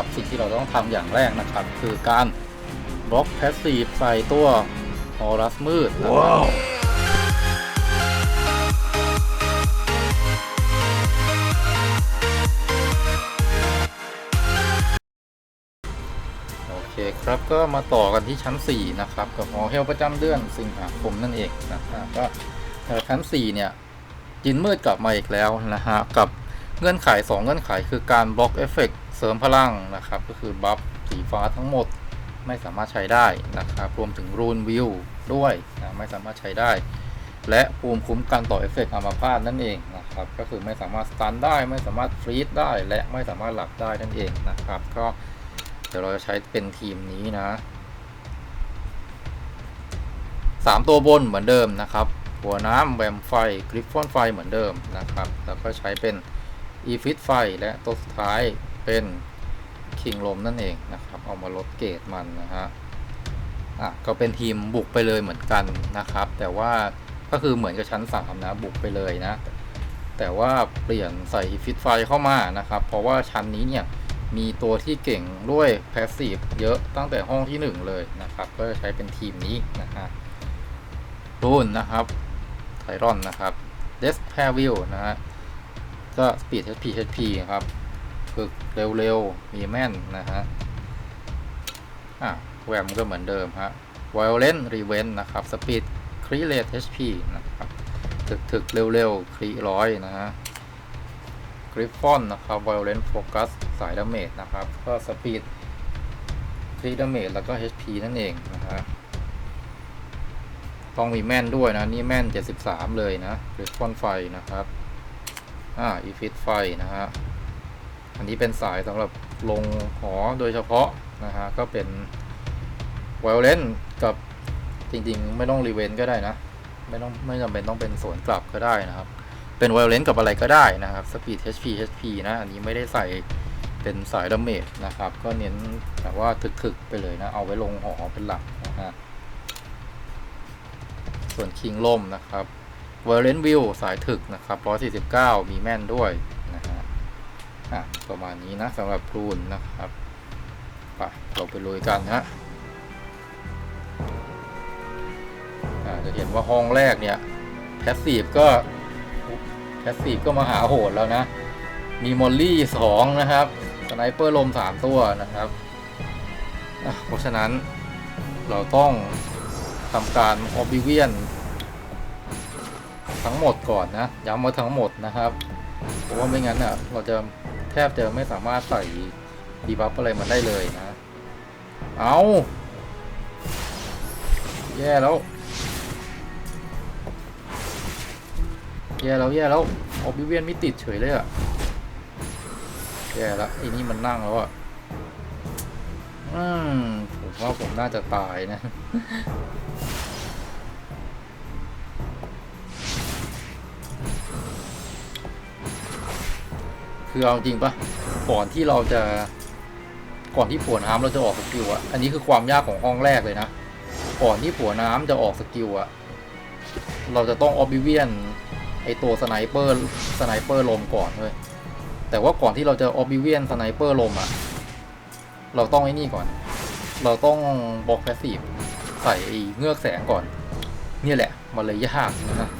นะครับ สิ่งที่เราต้องทำอย่างแรกนะครับ คือการบล็อกแพสซีฟใส่ตัวออรัสมืดนะครับโอเคครับก็มาต่อกันที่ชั้น 4 นะครับ กับหอเฮลประจำเดือนสิงหาคมนั่นเองนะครับก็เอ่อชั้น 4 เนี่ย จินมืดกลับมาอีกแล้วนะฮะ กับเงื่อนไข 2 เงื่อนไขคือการบล็อกเอฟเฟก เสริมพลังนะครับ ก็คือบัฟสีฟ้าทั้งหมดไม่สามารถใช้ได้นะครับ รวมถึงรูนวิวด้วยนะไม่สามารถใช้ได้ และภูมิคุ้มกันต่อเอฟเฟกต์อัมพาตนั่นเองนะครับ ก็คือไม่สามารถสตันได้ ไม่สามารถฟรีดได้ และไม่สามารถหลับได้นั่นเองนะครับ ก็เดี๋ยวเราจะใช้เป็นทีมนี้นะสามตัวบนเหมือนเดิมนะครับ หัวน้ำแวมไฟกริฟฟอนไฟเหมือนเดิมนะครับ แล้วก็ใช้เป็นอีฟิตไฟและตัวสุดท้าย เป็นคิงลมนั่นเองนะครับ เอามาลดเกรดมันนะฮะอะก็เป็นทีมบุกไปเลยเหมือนกันนะครับ แต่ว่าก็คือเหมือนกับชั้น 3 นะ บุกไปเลยนะ แต่ว่าเปลี่ยนใส่ฟิตไฟเข้ามานะครับ เพราะว่าชั้นนี้เนี่ยมีตัวที่เก่งด้วยแพสซีฟเยอะตั้งแต่ห้องที่ 1 เลยนะครับ ก็จะใช้เป็นทีมนี้นะฮะรูนนะครับไทรอนนะครับเดสแพรวิลนะฮะก็สปีด HP HP ครับ ฝึกเร็วๆ มีแม่นนะฮะ อะแวมก็เหมือนเดิมฮะ Violent Revenge นะครับ Speed c r e a t e HP นะครับ ถึกถึกเร็วๆ ครีร้อยนะฮะ Griffon นะครับ Violent Focus สายดาเมจนะครับ ก็ Speed ครีดาเมจแล้วก็ HP นั่นเองนะฮะ ต้องมีแม่นด้วยนะ นี่แม่น 73 เลยนะ Griffon ไฟนะครับ อ่า e f i t ไฟนะฮะ อันนี้เป็นสายสำหรับลงหอโดยเฉพาะนะฮะก็เป็นไวโอเลนกับจริงๆ ไม่ต้องรีเวนก็ได้นะ ไม่ต้องไม่จำเป็นต้องเป็นสวนกลับก็ได้นะครับ เป็นไวโอเลนกับอะไรก็ได้นะครับสปีด HP HP นะ อันนี้ไม่ได้ใส่เป็นสายดาเมจนะครับ ก็เน้นแบบว่าถึกๆไปเลยนะ เอาไว้ลงหอเป็นหลักนะฮะส่วนคิงล่มนะครับไวโอเลนวิวสายถึกนะครับ149 มีแม่นด้วย อะประมาณนี้นะสำหรับพรูนนะครับไปเราไปลุยกันนะอ่าจะเห็นว่าห้องแรกเนี่ยแพสซีฟก็แพสซีฟก็มาหาโหดแล้วนะ มีมอลลี่สองนะครับสไนเปอร์ลมสามตัวนะครับเพราะฉะนั้นเราต้องทำการออบิเวียนทั้งหมดก่อนนะย้ำว่าทั้งหมดนะครับ เพราะว่าไม่งั้นอะเราจะ แทบจะไม่สามารถใส่ดีบัฟอะไรมันได้เลยนะ เอาแย่แล้ว แย่แล้วแย่แล้วออบิเวียนไม่ติดเฉยเลยอะแย่แล้วไอ้นี่มันนั่งแล้วอะอืมผมว่าผมน่าจะตายนะ คือเอาจริงปะก่อนที่เราจะก่อนที่ผัวน้ำเราจะออกสกิลอะอันนี้คือความยากของห้องแรกเลยนะ ก่อนที่ผัวน้ำจะออกสกิลอะเราจะต้องออบิเวียนไอตัวสไนเปอร์สไนเปอร์ลมก่อนเลยแต่ว่าก่อนที่เราจะออบิเวียนสไนเปอร์ลมอะเราต้องไอ้นี่ก่อน เราต้องบล็อกแพสซีฟใส่เงือกแสงก่อน เนี่ยแหละมันเลยยากนะฮะ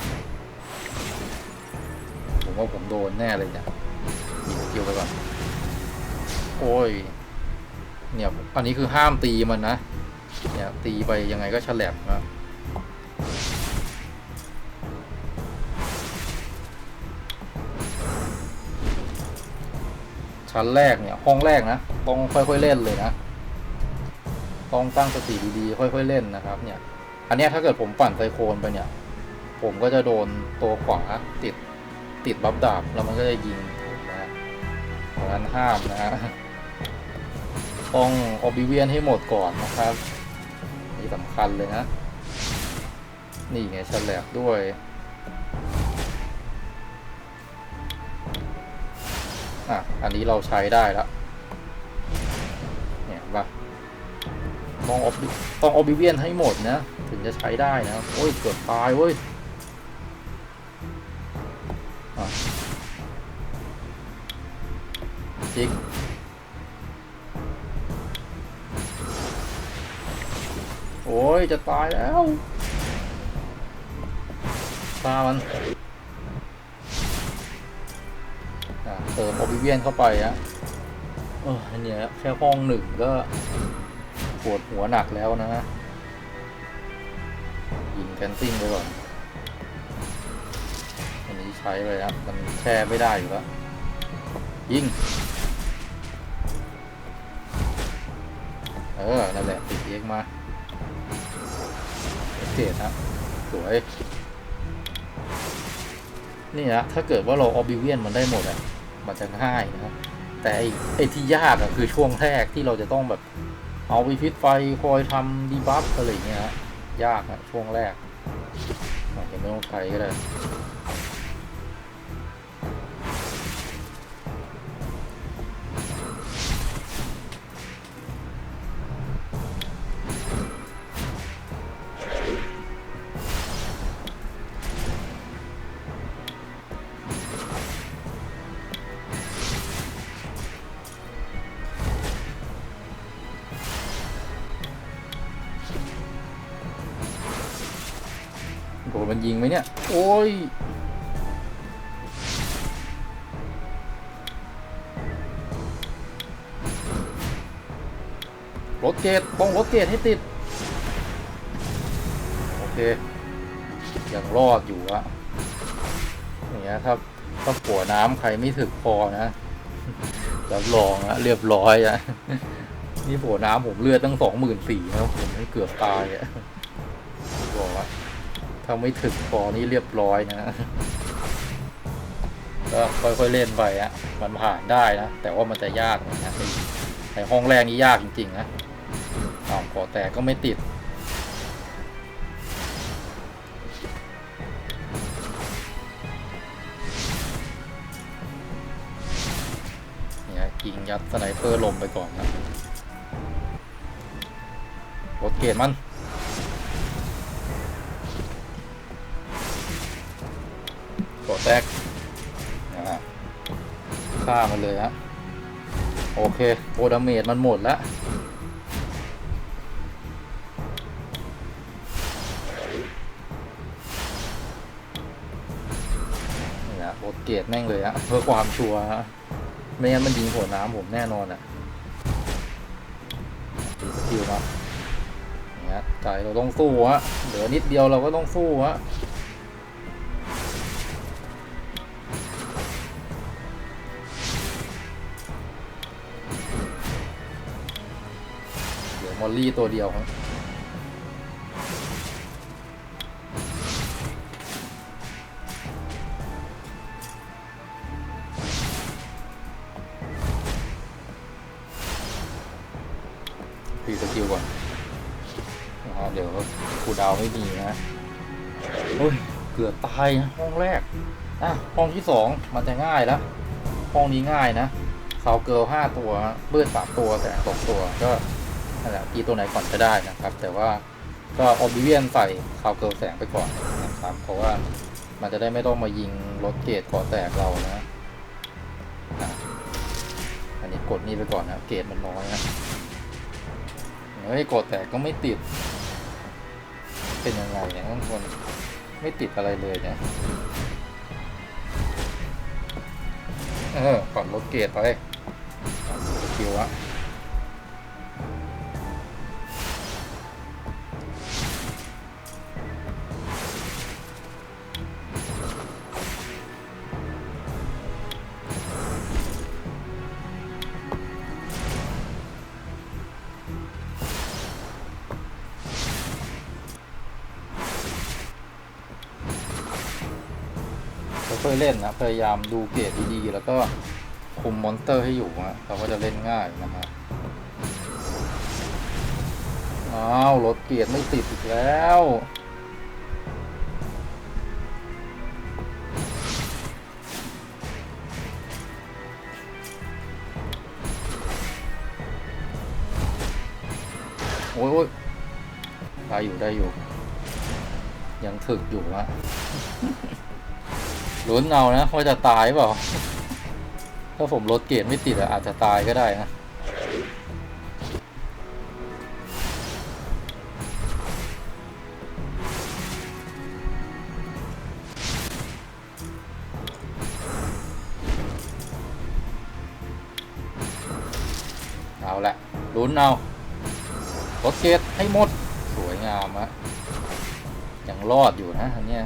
ผมว่าผมโดนแน่เลยเนี่ย คิวไปก่อน โอ้ย เนี่ย อันนี้คือห้ามตีมันนะ เนี่ย ตีไปยังไงก็ฉลับนะชั้นแรกเนี่ย ห้องแรกนะ ต้องค่อยๆเล่นเลยนะ ต้องตั้งสติดีๆ ค่อยๆเล่นนะครับ เนี่ย อันนี้ถ้าเกิดผมปั่นไซโคลนไปเนี่ย ผมก็จะโดนตัวขวาติดติดบัฟดาบแล้วมันก็จะยิง ราะฉะนั้นห้ามนะฮะต้องออบิเวียนให้หมดก่อนนะครับ นี่สำคัญเลยนะ นี่ไงฉลบด้วยอะอันนี้เราใช้ได้แล้วเนี่ยเห็นปะต้องออบิต้องออบิเวียนให้หมดนะ ถึงจะใช้ได้นะโอ้ยเกือบตายเว้ย ซิกโอ้ย จะตายแล้วตามันเติมอบิเวียนเข้าไปฮะเอออันนี้แค่ห้องหนึ่งก็ปวดหัวหนักแล้วนะยิงแคนซิ่งไปก่อนอันนี้ใช้ไปแล้วมันแช่ไม่ได้อยู่แล้วยิง เออ นั่นแหละติดเอ็กมาเจ็ดนะสวย นี่นะถ้าเกิดว่าเราออบิเวียนมันได้หมดอะ มันจะง่ายนะแต่ไอ้ไอ้ที่ยากอะคือช่วงแรกที่เราจะต้องแบบ เอาไปพิษไฟคอยทำดีบัฟอะไรอย่างเงี้ยฮะยากอะช่วงแรกอาจจะไม่ต้องใช้ก็ได้ ยิงไหมเนี่ย โอ้ย รถเกตต้องรถเกตให้ติด โอเค ยังรอดอยู่อะอย่างเงี้ยถ้าถ้าปัวน้ำใครไม่ถึกพอนะรับรองอะเรียบร้อยอะนี่ปัวน้ำผมเลือดตั้งสองหมื่นสี่นะผมไม่เกือบตายอะ ถ้าไม่ถึงพอนี่เรียบร้อยนะ ก็ค่อยๆเล่นไปอะมันผ่านได้นะ แต่ว่ามันจะยากหน่อยนะไอ้ไอ้ห้องแรกนี่ยากจริงๆนะอ้าวขอแต่ก็ไม่ติดเนี่ยยิงยัดสไนเปอร์ลมไปก่อนนะรถเกตมัน กดแตกนะฆ่ามันเลยฮะโอเคโอดาเมจมันหมดแล้วนี่นะโอดเกตแม่งเลยฮะเพื่อความชัวร์ฮะไม่งั้นมันยิงหัวน้ำผมแน่นอนอะตีสกิลมาอย่างเงี้ยใจเราต้องสู้ฮะเหลือนิดเดียวเราก็ต้องสู้ฮะ มอลลี่ตัวเดียวครับพีสกิลก่อนนะเดี๋ยวคูดาวไม่มีนะโอ้ยเกือบตายนะห้องแรกอะห้องที่สองมันจะง่ายแล้ว ห้องนี้ง่ายนะเซาเกิลห้าตัว เบือดสามตัวแสงสองตัวก็ นั่นแหละตีตัวไหนก่อนก็ได้นะครับ แต่ว่าก็ออบิเวียนใส่ซาวเกิลแสงไปก่อนนะครับ เพราะว่ามันจะได้ไม่ต้องมายิงรถเกตก่อแตกเรานะอะอันนี้กดนี่ไปก่อนนะเกตมันน้อยนะเฮ้ยกดแตกก็ไม่ติด เป็นยังไงเนี่ยทุกคนไม่ติดอะไรเลยเนี่ยเออก่อนรถเกตไปคิวอะ ค่อยเล่นนะพยายามดูเกตดีๆแล้วก็คุมมอนสเตอร์ให้อยู่นะเราก็จะเล่นง่ายนะครับอ้าวรถเกียร์ไม่ติดอีกแล้ว โอ้ยโอ้ยได้อยู่ได้อยู่ ยังถึกอยู่อะ ลุ้นเอานะว่าจะตายเปล่า ถ้าผมลดเกรดไม่ติดอาจจะตายก็ได้นะเอาละลุ้นเอาลดเกรดให้หมด สวยงามอะยังรอดอยู่นะอันเนี้ย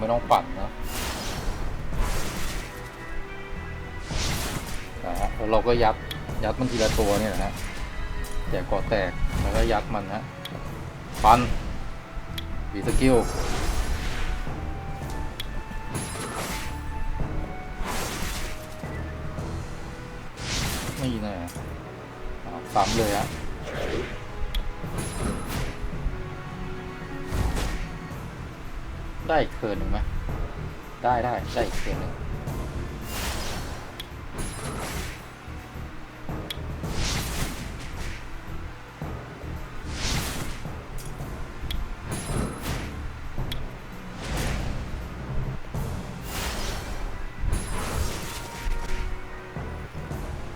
ไม่ต้องปั่นนะนะฮะเราก็ยัดยัดมันทีละตัวเนี่ยนะฮะแจกก่อแตกแล้วก็ยัดมันนะปันวีสกิลไม่น่อ่าซ้ำเลยฮะ ได้อีกเทิร์นหนึ่งไหมได้ได้ได้อีกเทิร์นหนึ่ง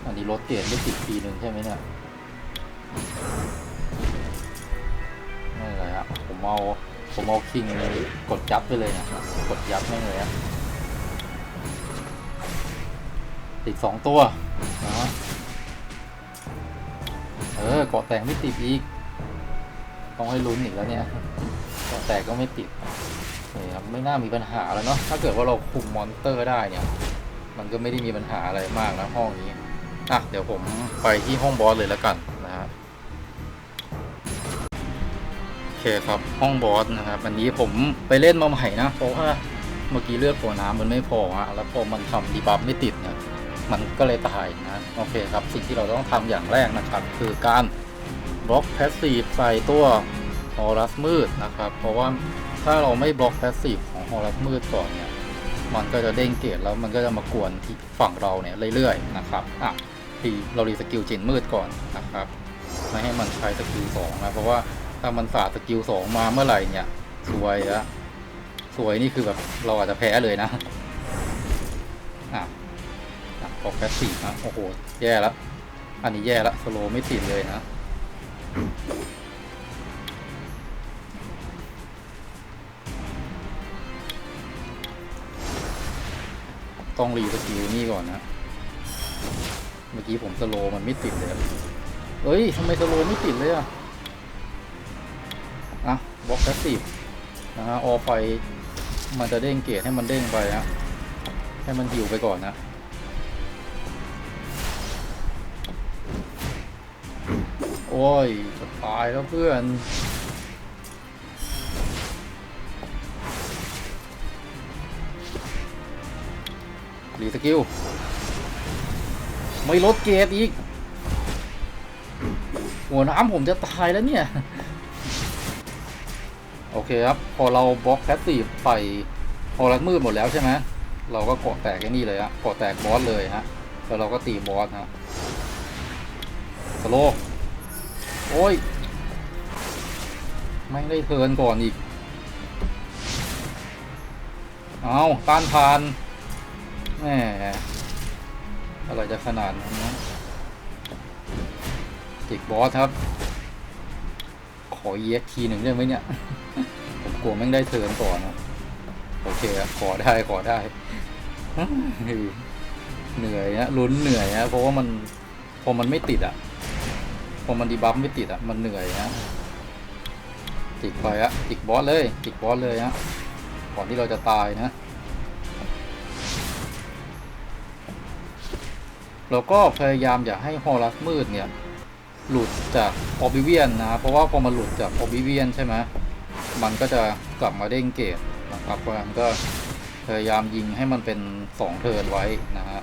อันนี้รถเกรดได้ติดทีหนึ่งใช่ไหมเนี่ยไม่เลยฮะผมเอา ผมเอาคิงกดยับไปเลยนะกดยับไม่เลยฮะติดสองตัวนะฮะเออเกาะแตกไม่ติดอีก ต้องให้ลุ้นอีกแล้วเนี่ยเกาะแตกก็ไม่ติดนี่ครับไม่น่ามีปัญหาแล้วเนาะถ้าเกิดว่าเราคุมมอนเตอร์ได้เนี่ย มันก็ไม่ได้มีปัญหาอะไรมากนะห้องนี้อะเดี๋ยวผมไปที่ห้องบอสเลยแล้วกัน เคครับ ห้องบอสนะครับอันนี้ผมไปเล่นมาใหม่นะ เพราะว่าเมื่อกี้เลือดหัวน้ำมันไม่พออะแล้วพอมันทำดีบัฟไม่ติดเนี่ยมันก็เลยตายนะ โอเคครับ สิ่งที่เราต้องทำอย่างแรกนะครับ คือการบล็อกแพสซีฟใส่ตัวฮอรัสมืดนะครับ เพราะว่าถ้าเราไม่บล็อกแพสซีฟของฮอรัสมืดก่อนเนี่ย มันก็จะเด้งเกตแล้วมันก็จะมากวนที่ฝั่งเราเนี่ยเรื่อยๆนะครับอะทีเรารีสกิลจินมืดก่อนนะครับ ไม่ให้มันใช้สกิลสองนะเพราะว่า ถ้ามันสาดสกิลสองมาเมื่อไหร่เนี่ย สวยอะสวยนี่คือแบบเราอาจจะแพ้เลยนะอะออกแพสซีฟนะโอ้โห แย่แล้วอันนี้แย่แล้วสโลไม่ติดเลยนะต้องรีสกิลนี่ก่อนนะ เมื่อกี้ผมสโลมันไม่ติดเลย เอ้ยทำไมสโลไม่ติดเลยอะ่ะ บล็อกแพสซีฟนะฮะออไฟมันจะเด้งเกตให้มันเด้งไปฮะให้มันหิวไปก่อนนะโอ้ยจะตายแล้วเพื่อนรีสกิล ไม่ลดเกรดอีก หัวน้ำผมจะตายแล้วเนี่ย โอเคครับ พอเราบล็อกแพสซีฟใส่พอรัดมืดหมดแล้วใช่ไหมเราก็เกาะแตกไอ้นี่เลยฮะเกาะแตกบอสเลยฮะแล้วเราก็ตีบอสฮะสโลว์โอ้ยไม่ได้เทิร์นก่อนอีก เอาต้านทานแหมอะไรจะขนาดนั้นนะจิกบอสครับ อ EX ทีหนึ่งได้ไหมเนี่ย ผมกลัวแม่งได้เทิร์นก่อนนะโอเคขอได้ขอได้ เหนื่อยนะลุ้นเหนื่อยนะเพราะว่ามันพอมันไม่ติดอะพอมันดีบัฟไม่ติดอะมันเหนื่อยนะจิกไปอะจิกบอสเลยจิกบอสเลยฮะก่อนที่เราจะตายนะเราก็พยายามอย่าให้ฮอรัสมืดเนี่ย หลุดจากออบิเวียนนะครับเพราะว่าพอมันหลุดจากออบิเวียนใช่ไหมมันก็จะกลับมาเด้งเกตนะครับเพราะฉะนั้นก็พยายามยิงให้มันเป็นสองเทิร์นไว้นะฮะ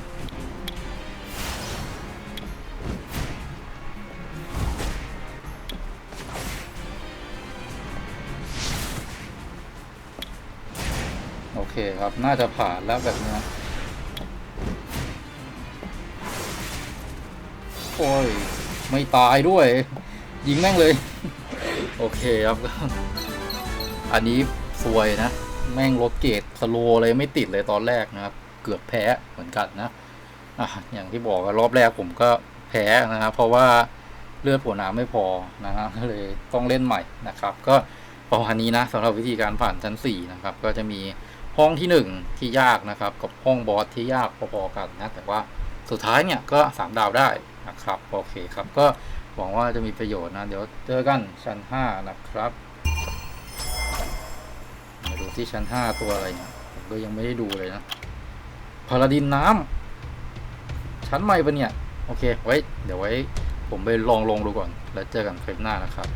โอเคครับ น่าจะผ่านแล้วแบบนี้โอ้ย ไม่ตายด้วย ยิงแม่งเลย โอเคครับ อันนี้สวยนะ แม่งรถเกตสโลเลยไม่ติดเลยตอนแรกนะครับ เกือบแพ้เหมือนกันนะอะอย่างที่บอกกันรอบแรกผมก็แพ้นะครับเพราะว่าเลือดหัวหน้ำไม่พอนะฮะก็เลยต้องเล่นใหม่นะครับ ก็ประมาณนี้นะสำหรับวิธีการผ่านชั้น4นะครับ ก็จะมีห้องที่ 1 ที่ยากนะครับ กับห้องบอสที่ยากพอๆกันนะ แต่ว่าสุดท้ายเนี่ยก็ 3 ดาวได้ นะครับ โอเคครับ ก็หวังว่าจะมีประโยชน์นะ เดี๋ยวเจอกันชั้น 5 นะครับ มาดูที่ชั้น 5 ตัวอะไรเนี่ยผมก็ยังไม่ได้ดูเลยนะพาราดินน้ำชั้นใหม่ปะเนี่ย โอเค ไว้ เดี๋ยวไว้ ผมไปลองลงดูก่อน แล้วเจอกันคลิปหน้านะครับ